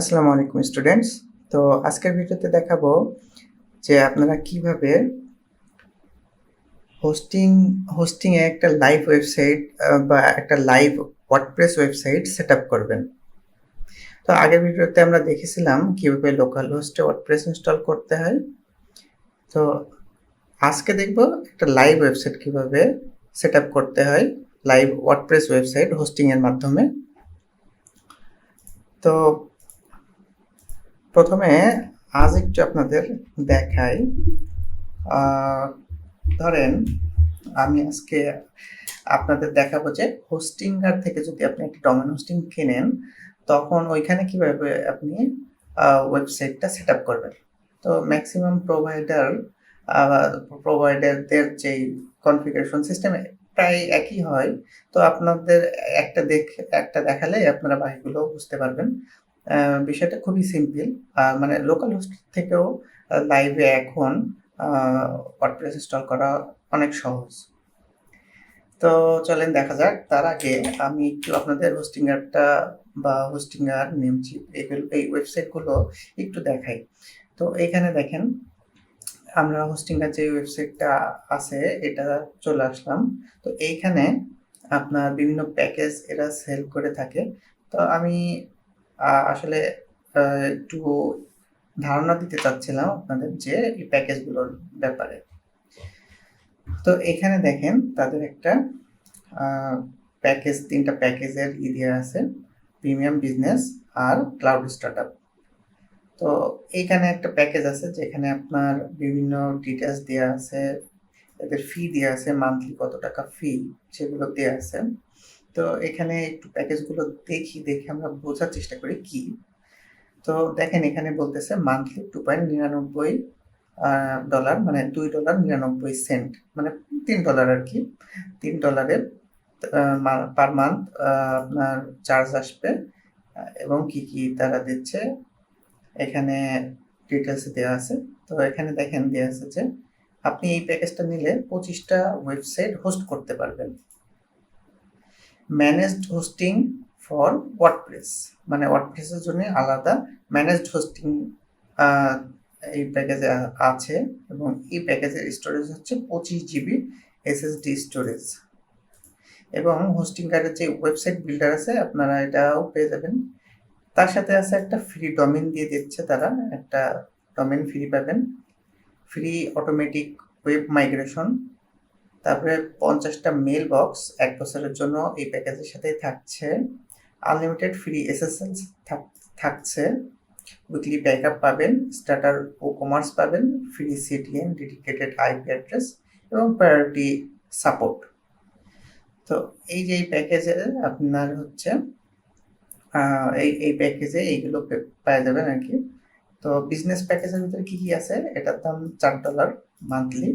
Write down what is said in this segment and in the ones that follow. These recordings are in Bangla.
আসসালামু আলাইকুম স্টুডেন্টস তো আজকের ভিডিওতে দেখাবো যে আপনারা কীভাবে হোস্টিং হোস্টিং এ একটা লাইভ ওয়েবসাইট বা একটা লাইভ ওয়ার্ডপ্রেস ওয়েবসাইট সেট করবেন। তো আগের ভিডিওতে আমরা দেখেছিলাম কীভাবে লোকাল হোস্টে ওয়ার্ডপ্রেস ইনস্টল করতে হয়। তো আজকে দেখব একটা লাইভ ওয়েবসাইট কীভাবে সেট করতে হয় লাইভ ওয়ার্ডপ্রেস ওয়েবসাইট হোস্টিং এর মাধ্যমে। তো প্রথমে আজ একটু আপনাদের দেখাই। ধরেন আমি আজকে আপনাদের দেখাবো যে হোস্টিঙ্গার থেকে যদি আপনি একটা ডোমেন হোস্টিং কেনেন, তখন ওইখানে কীভাবে আপনি ওয়েবসাইটটা সেট আপ করবেন। তো ম্যাক্সিমাম প্রোভাইডার প্রোভাইডারদের যেই কনফিগারেশন সিস্টেমে, প্রায় একই হয়। তো আপনাদের একটা দেখ, একটা দেখালে আপনারা বাকিগুলো বুঝতে পারবেন। বিষয়টা খুবই সিম্পল মানে লোকাল হোস্ট থেকেও লাইভে এখন ওয়ার্ডপ্রেস ইনস্টল করা অনেক সহজ। তো চলেন দেখা যাক, তার আগে আমি একটু আপনাদের হোস্টিংয়ারটা বা হোস্টিংয়ার নেমচিপ এগুলো এই ওয়েবসাইটগুলো একটু দেখাই। তো এখানে দেখেন, আমরা হোস্টিংয়ার যে ওয়েবসাইটটা আছে, এটা চলে আসলাম। তো এইখানে আপনার বিভিন্ন প্যাকেজ এরা সেল করে থাকে। তো আমি আসলে একটু ধারণা দিতে চাচ্ছিলাম আপনাদের যে এই প্যাকেজগুলোর ব্যাপারে। তো এখানে দেখেন তাদের একটা প্যাকেজ, তিনটা প্যাকেজের ই দেওয়া আছে, প্রিমিয়াম বিজনেস আর ক্লাউড স্টার্টআপ। তো এইখানে একটা প্যাকেজ আছে যেখানে আপনার বিভিন্ন ডিটেলস দেওয়া আছে, এদের ফি দেওয়া আছে মান্থলি কত টাকা ফি সেগুলো দেওয়া আছে। তো এখানে একটু প্যাকেজগুলো দেখি, দেখে আমরা বোঝার চেষ্টা করি কি। তো দেখেন এখানে বলতেছে মান্থলি টু পয়েন্ট নিরানব্বই ডলার মানে দুই ডলার নিরানব্বই সেন্ট মানে তিন ডলার আর কি। তিন ডলারের পার মান্থ আপনার চার্জ আসবে। এবং কি কি তারা দিচ্ছে, এখানে ডিটেলস দেওয়া আছে। তো এখানে দেখেন দেওয়া আছে যে, আপনি এই প্যাকেজটা নিলে পঁচিশটা ওয়েবসাইট হোস্ট করতে পারবেন। ম্যানেজড হোস্টিং ফর ওয়ার্ডপ্রেস মানে ওয়ার্ডপ্রেসের জন্য আলাদা ম্যানেজড হোস্টিং এই প্যাকেজে আছে এবং এই প্যাকেজের স্টোরেজ হচ্ছে পঁচিশ জিবি এসএসডি স্টোরেজ এবং হোস্টিং কার্ডের যে ওয়েবসাইট বিল্ডার আছে, আপনারা এটাও পেয়ে যাবেন। তার সাথে আছে একটা ফ্রি ডোমেন দিয়ে দিচ্ছে তারা, একটা ডোমেন ফ্রি পাবেন। ফ্রি অটোমেটিক ওয়েব মাইগ্রেশন তারপরে পঞ্চাশটা মেল বক্স এক বছরের জন্য এই প্যাকেজের সাথেই থাকছে। আনলিমিটেড ফ্রি এসএসএল থাকছে। উইকলি ব্যাকআপ পাবেন স্টার্টার ও কমার্স পাবেন free CDN dedicated IP address এবং প্রায়োরিটি সাপোর্ট তো এই যে এই প্যাকেজে আপনার হচ্ছে এই এই প্যাকেজে এইগুলো পে- পেয়ে যাবেন আর কি। তো বিজনেস প্যাকেজের ভিতরে কী কী আছে? এটার দাম চার ডলার মান্থলি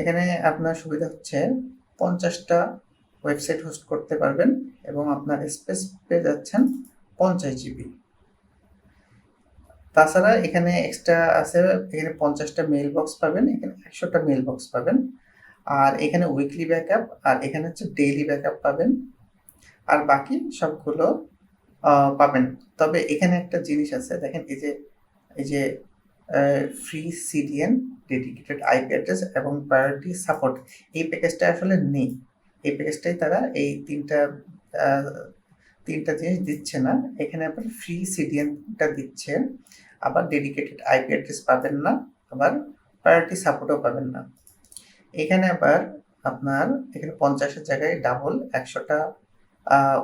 এখানে আপনার সুবিধা হচ্ছে পঞ্চাশটা ওয়েবসাইট হোস্ট করতে পারবেন এবং আপনার স্পেস পেয়ে যাচ্ছেন পঞ্চাশ জিবি। তাছাড়া এখানে এক্সট্রা আছে, এখানে পঞ্চাশটা মেল বক্স পাবেন, এখানে একশোটা মেল বক্স পাবেন। আর এখানে উইকলি ব্যাকআপ আর এখানে হচ্ছে ডেইলি ব্যাকআপ পাবেন। আর বাকি সবগুলো পাবেন। তবে এখানে একটা জিনিস আছে, দেখেন এই যে এই যে free CDN dedicated IP address এবং প্রায়োরিটি সাপোর্ট এই প্যাকেজটা আসলে নেই। এই প্যাকেজটাই তারা এই তিনটা তিনটা জিনিস দিচ্ছে না। এখানে আপনার ফ্রি সিডিএনটা দিচ্ছে। আবার ডেডিকেটেড আইপি অ্যাড্রেস পাবেন না, আবার প্রায়োরিটি সাপোর্টও পাবেন না। এখানে আবার আপনার, এখানে পঞ্চাশের জায়গায় ডাবল একশোটা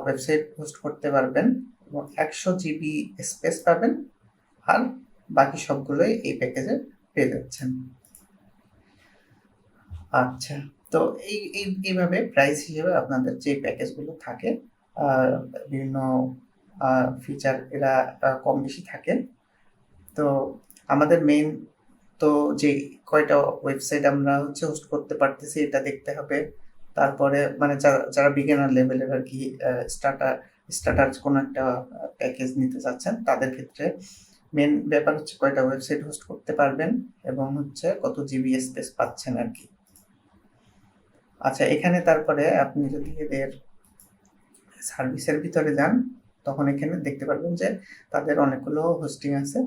ওয়েবসাইট হোস্ট করতে পারবেন এবং একশো জিবি স্পেস পাবেন। আর বাকি সবগুলোই এই প্যাকেজে পেয়ে যাচ্ছেন। আচ্ছা তো এই এই, এইভাবে প্রাইস হিসেবে আপনাদের যে প্যাকেজগুলো থাকে বিভিন্ন ফিচার এরা কম বেশি থাকে। তো আমাদের মেইন তো যে কয়টা ওয়েবসাইট আমরা হচ্ছে হোস্ট করতে পারতেছি এটা দেখতে হবে। তারপরে মানে যারা যারা বিগিনার লেভেলের আর কি স্টার্টার স্টার্টার কোনো একটা প্যাকেজ নিতে চাচ্ছেন, তাদের ক্ষেত্রে মেন ব্যাপার হচ্ছে কয়টা ওয়েবসাইট হোস্ট করতে পারবেন এবং হচ্ছে কত জিবি স্পেস পাচ্ছেন আর কি। আচ্ছা এখানে তারপরে আপনি যদি এদের সার্ভিসের ভিতরে যান, তখন এখানে দেখতে পারবেন যে তাদের অনেকগুলো হোস্টিং আছে।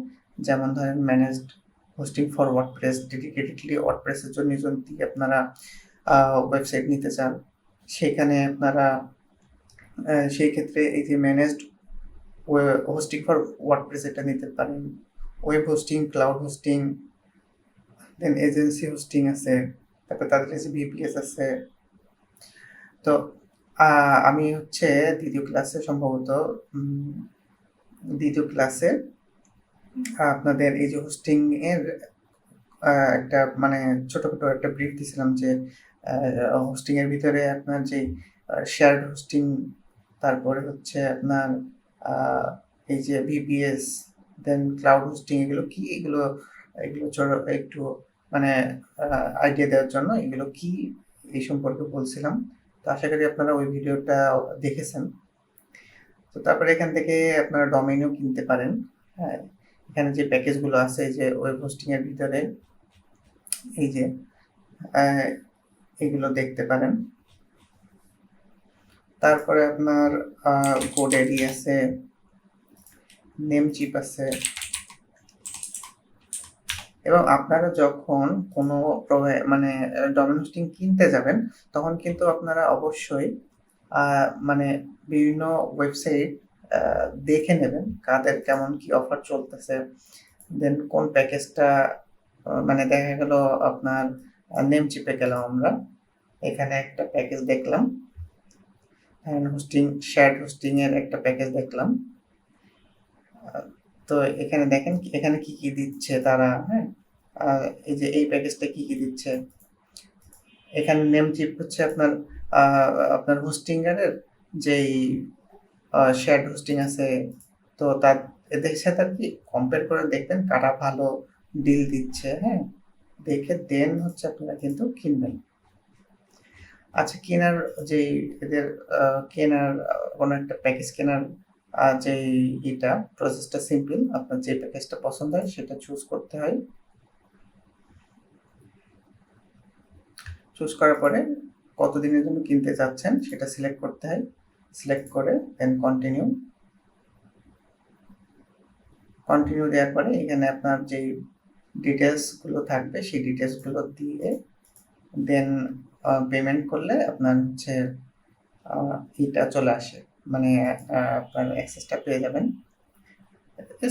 যেমন ধরেন managed hosting for WordPress dedicatedly ওয়ার্ডপ্রেসের জন্য যদি আপনারা ওয়েবসাইট নিতে চান, সেখানে আপনারা সেই ক্ষেত্রে এই যে ম্যানেজড হোস্টিং ফর ওয়ার্ডপ্রেস এটা নিতে পারেন web hosting cloud hosting then agency hosting আছে তারপর তাদের কাছে ভিপিএস আছে তো আমি হচ্ছে দ্বিতীয় ক্লাসে সম্ভবত দ্বিতীয় ক্লাসে আপনাদের এই যে হোস্টিং এর একটা মানে ছোটখাটো একটা ব্রিফ দিয়েছিলাম যে হোস্টিং এর ভিতরে আপনার যে শেয়ার্ড হোস্টিং তারপরে হচ্ছে আপনার এই যে ভিপিএস দেন ক্লাউড হোস্টিং এগুলো কি এগুলো এগুলো একটু মানে আইডিয়া দেওয়ার জন্য এগুলো কি এই সম্পর্কে বলছিলাম। তো আশা করি আপনারা ওই ভিডিওটা দেখেছেন। তো তারপরে এখান থেকে আপনারা ডোমেইনও কিনতে পারেন। হ্যাঁ এখানে যে প্যাকেজগুলো আছে, এই যে ওয়েব হোস্টিং এর ভিতরে, এই যে এগুলো দেখতে পারেন। তারপরে আপনার গোডেডি আছে নেম চিপ আছে। এবং আপনারা যখন কোনো মানে ডোমেন হোস্টিং কিনতে যাবেন, তখন কিন্তু আপনারা অবশ্যই মানে বিভিন্ন ওয়েবসাইট দেখে নেবেন কাদের কেমন কি অফার চলতেছে। দেন কোন প্যাকেজটা মানে দেখা গেল আপনার নেম চিপে গেলাম আমরা। এখানে একটা প্যাকেজ দেখলাম। হোস্টিং শেয়ার হোস্টিং এর একটা প্যাকেজ দেখলাম। তো এখানে দেখেন এখানে কি কি দিচ্ছে তারা হ্যাঁ? এই যে এই প্যাকেজটা কি কি দিচ্ছে? এখানে নেম চিপ হচ্ছে আপনার আপনার হোস্টিং এর, যেই শেয়ার হোস্টিং আছে। তো তার, এদের সাথে আর কি কম্পেয়ার করে দেখবেন কারা ভালো ডিল দিচ্ছে হ্যাঁ? দেখে দেন হচ্ছে আপনারা কিন্তু কিনবেন। আচ্ছা কেনার যে এদের কেনার, কোনো একটা প্যাকেজ কেনার যে এটা প্রসেসটা সিম্পল আপনার যে প্যাকেজটা পছন্দ হয় সেটা চুজ করতে হয়। চুজ করার পরে কতদিনের জন্য কিনতে যাচ্ছেন সেটা সিলেক্ট করতে হয়। সিলেক্ট করে দেন কন্টিনিউ কন্টিনিউ দেওয়ার পরে এখানে আপনার যে ডিটেলসগুলো থাকবে, সেই ডিটেলসগুলো দিয়ে দেন পেমেন্ট করলে আপনার হচ্ছে এটা চলে আসে। মানে আপনার অ্যাক্সেসটা পেয়ে যাবেন।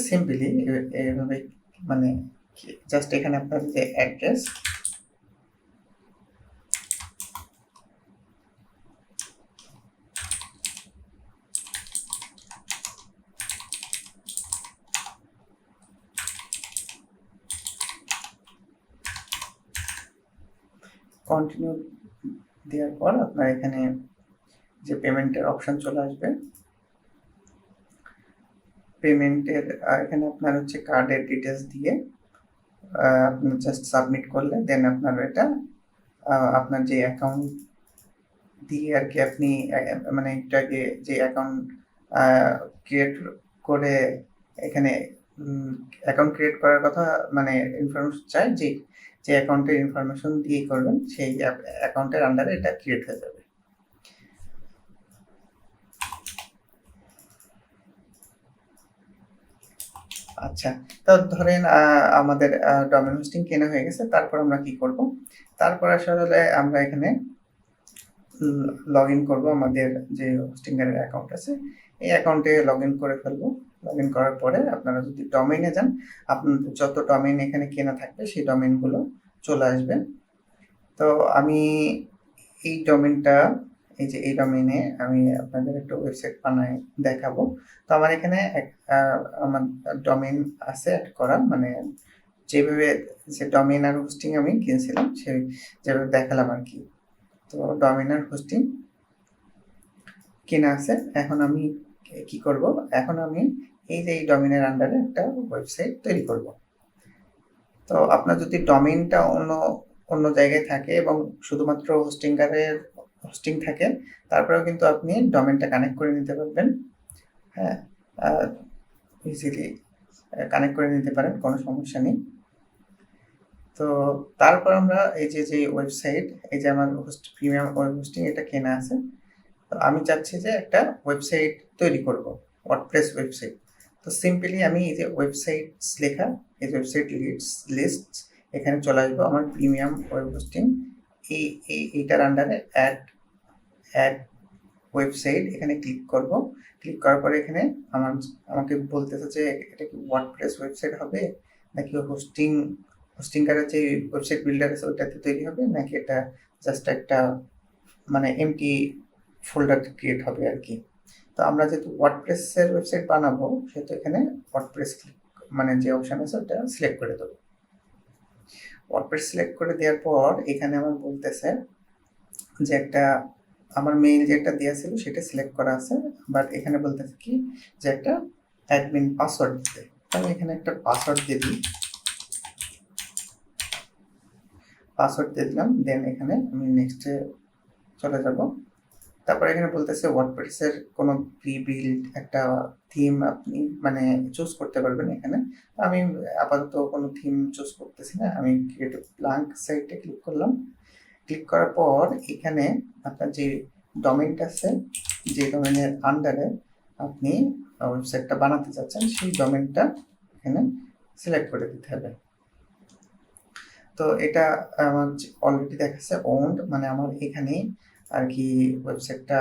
সিম্পলি এইভাবে মানে জাস্ট এখানে আপনার যে অ্যাড্রেস কন্টিনিউ দেওয়ার পর আপনার এখানে যে পেমেন্টের অপশন চলে আসবে। পেমেন্টের এখানে আপনার হচ্ছে কার্ডের ডিটেলস দিয়ে আপনি জাস্ট সাবমিট করলে দেন আপনার এটা আপনার যে অ্যাকাউন্ট দিয়ে আর কি আপনি মানে এটাকে যে অ্যাকাউন্ট ক্রিয়েট করে এখানে অ্যাকাউন্ট ক্রিয়েট করার কথা মানে ইনফরমেশন চাই যে যে অ্যাকাউন্টের ইনফরমেশন দিয়ে করবেন, সেই অ্যাকাউন্টের আন্ডারে এটা ক্রিয়েট হয়ে যাবে। আচ্ছা তো ধরেন আমাদের ডোমেন হোস্টিং কেনা হয়ে গেছে, তারপর আমরা কি করব? তারপর আসলে আমরা এখানে লগ ইন করব আমাদের যে হোস্টিং এর অ্যাকাউন্ট আছে, এই অ্যাকাউন্টে লগ ইন করে ফেলব। লগ ইন করার পরে আপনারা যদি ডোমেইনে যান আপনাদের যত ডোমেইন এখানে কেনা থাকবে, সেই ডোমেইনগুলো চলে আসবে। তো আমি এই ডোমেইনটা এই যে এই ডোমেইনে আমি আপনাদের একটা ওয়েবসাইট বানাই দেখাবো। তো আমার এখানে আমার ডোমেইন আছে অ্যাড করা মানে যেভাবে যে ডোমেইন আর হোস্টিং আমি কিনছিলাম, সেই যেভাবে দেখালাম আর কি। তো ডোমেইন আর হোস্টিং কেনা আছে। এখন আমি কি করব? এখন আমি এই যে এই ডোমেইনের আন্ডারে একটা ওয়েবসাইট তৈরি করব। তো আপনার যদি ডোমেইনটা অন্য অন্য জায়গায় থাকে এবং শুধুমাত্র হোস্টিংকারের হোস্টিং থাকে, তারপরেও কিন্তু আপনি ডোমেইনটা কানেক্ট করে নিতে পারবেন। হ্যাঁ ইজিলি কানেক্ট করে নিতে পারেন, কোনো সমস্যা নেই। তো তারপর আমরা এই যে যে ওয়েবসাইট এই যে আমার হোস্ট প্রিমিয়াম ওয়েব হোস্টিং এটা কেনা আছে, তো আমি চাচ্ছি যে একটা ওয়েবসাইট তৈরি করব ওয়ার্ডপ্রেস ওয়েবসাইট তো সিম্পলি আমি এই যে ওয়েবসাইটস লেখা, এই ওয়েবসাইট লিস্ট লিস্ট এখানে চলে আসব আমার প্রিমিয়াম ওয়েব হোস্টিং এই এই, এইটার আন্ডারে অ্যাড অ্যাড ওয়েবসাইট এখানে ক্লিক করব। ক্লিক করার পরে এখানে আমার, আমাকে বলতেছে যে এটা কি ওয়ার্ডপ্রেস ওয়েবসাইট হবে? নাকি হোস্টিং হোস্টিং কারের যে ওয়েবসাইট বিল্ডার আছে, ওইটাতে তৈরি হবে? নাকি এটা জাস্ট একটা মানে এমটি ফোল্ডার ক্রিয়েট হবে আর কি? তো আমরা যেহেতু ওয়ার্ডপ্রেসের ওয়েবসাইট বানাবো, সেহেতু এখানে ওয়ার্ডপ্রেস মানে যে অপশন আছে ওটা সিলেক্ট করে দেবো। ওয়ার্ডপ্রেস সিলেক্ট করে দেওয়ার পর এখানে আমার বলতেছে যে একটা, আমার মেইল যেটা দেওয়া ছিল সেটা সিলেক্ট করা আছে বাট এখানে বলতেছে কি যে একটা অ্যাডমিন পাসওয়ার্ড দিতে। আমি এখানে একটা পাসওয়ার্ড দিয়ে দিই। পাসওয়ার্ড দিয়ে দিলাম দেন এখানে আমি নেক্সটে চলে যাব। তারপর এখানে বলতেছে ওয়ার্ডপ্রেসের কোনো প্রি বিল্ড একটা থিম আপনি মানে চুজ করতে পারবেন এখানে। আমি আপাতত কোনো থিম চুজ করতেছি না, আমি ক্রিয়েটিভ ব্লাঙ্ক সাইটে ক্লিক করলাম। ক্লিক করার পর এখানে আপনার যে ডোমেনটা আছে, যে ডোমেনের আন্ডারে আপনি ওয়েবসাইটটা বানাতে চাচ্ছেন, সেই ডোমেনটা এখানে সিলেক্ট করে দিতে হবে। তো এটা আমার অলরেডি দেখাচ্ছে ওন্ড মানে আমার এখানেই আর কি ওয়েবসাইটটা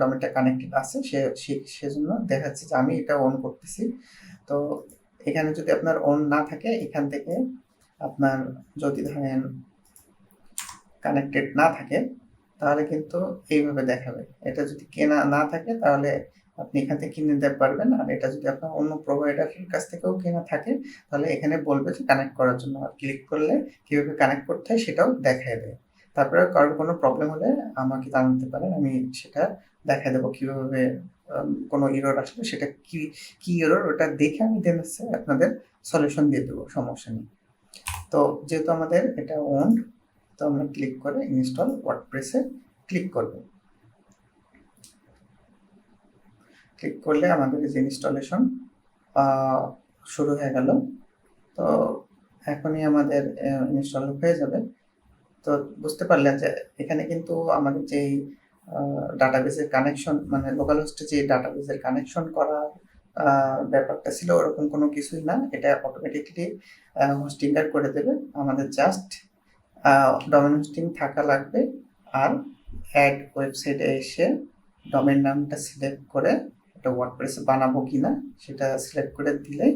ডোমেনটা কানেক্টেড আছে, সে সেজন্য দেখাচ্ছে যে আমি এটা অন করতেছি। তো এখানে যদি আপনার অন না থাকে, এখান থেকে আপনার যদি ধরেন কানেক্টেড না থাকে, তাহলে কিন্তু এইভাবে দেখাবে। এটা যদি কেনা না থাকে, তাহলে আপনি এখান থেকে কিনে নিতে পারবেন। আর এটা যদি আপনার অন্য প্রোভাইডারের কাছ থেকেও কেনা থাকে, তাহলে এখানে বলবে যে কানেক্ট করার জন্য। আর ক্লিক করলে কীভাবে কানেক্ট করতে হয় সেটাও দেখায় দেয়। তারপরে কারোর কোনো প্রবলেম হলে আমাকে জানাতে পারেন, আমি সেটা দেখা দেবো কীভাবে কোনো ইরোর আসলে সেটা কি কি ইরোর ওটা দেখে আমি দেন আপনাদের সলিউশন দিয়ে দেবো, সমস্যা নেই। তো যেহেতু আমাদের এটা ওন তো আমরা ক্লিক করে ইনস্টল ওয়ার্ডপ্রেসে ক্লিক করব। ক্লিক করলে আমাদের যে ইনস্টলেশন শুরু হয়ে গেল। তো এখনই আমাদের ইনস্টল হয়ে যাবে। তো বুঝতে পারলেন যে এখানে কিন্তু আমাদের যেই ডাটাবেসের কানেকশন মানে লোকাল হোস্টে যে ডাটাবেসের কানেকশন করা ব্যাপারটা ছিল, ওরকম কোনো কিছুই না। এটা অটোমেটিকলি হোস্টিংকার করে দেবে। আমাদের জাস্ট ডোমেন হোস্টিং থাকা লাগবে। আর অ্যাড ওয়েবসাইটে এসে ডোমেন নামটা সিলেক্ট করে এটা ওয়ার্ডপ্রেসে বানাবো কি না সেটা সিলেক্ট করে দিলেই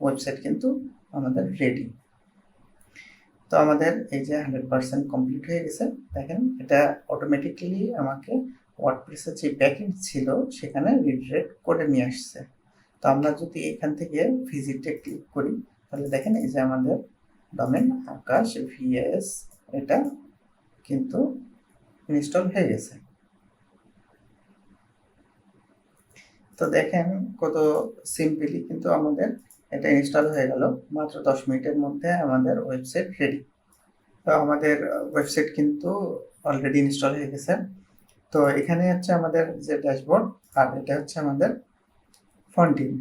ওয়েবসাইট কিন্তু আমাদের রেডি তো আমাদের এই যে হান্ড্রেড পার্সেন্ট কমপ্লিট হয়ে গেছে। দেখেন, এটা অটোমেটিক্যালি আমাকে ওয়ার্ডপ্রেসের যে ব্যাকেন্ড ছিল, সেখানে রিডাইরেক্ট করে নিয়ে আসছে। তো আমরা যদি এখান থেকে ভিজিটে ক্লিক করি, তাহলে দেখেন এই যে আমাদের ডোমেন আকাশ ভিএস এটা কিন্তু ইনস্টল হয়ে গেছে। তো দেখেন কত সিম্পলি কিন্তু আমাদের এটা ইনস্টল হয়ে গেল। মাত্র দশ মিনিটের মধ্যে আমাদের ওয়েবসাইট রেডি তো আমাদের ওয়েবসাইট কিন্তু অলরেডি ইনস্টল হয়ে গেছে। তো এখানে হচ্ছে আমাদের যে ড্যাশবোর্ড আর এটা হচ্ছে আমাদের ফন্টিন্ট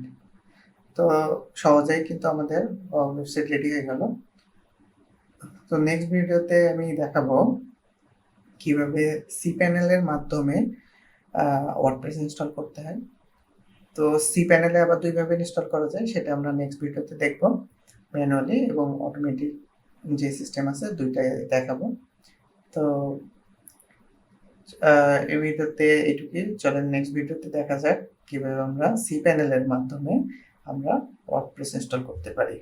তো সহজেই কিন্তু আমাদের ওয়েবসাইট রেডি হয়ে গেল। তো নেক্সট ভিডিওতে আমি দেখাবো কীভাবে সি প্যানেলের মাধ্যমে ওয়ার্ডপ্রেস ইনস্টল করতে হয়। তো সি প্যানেলে আবার দুইভাবে ইনস্টল করা যায়, সেটা আমরা নেক্সট ভিডিওতে দেখব ম্যানুয়ালি এবং অটোমেটিক যে সিস্টেম আছে দুইটাই দেখাবো। তো এই ভিডিওতে এটুকুই, চলেন নেক্সট ভিডিওতে দেখা যাক কীভাবে আমরা সি প্যানেলের মাধ্যমে আমরা ওয়ার্ডপ্রেস ইনস্টল করতে পারি।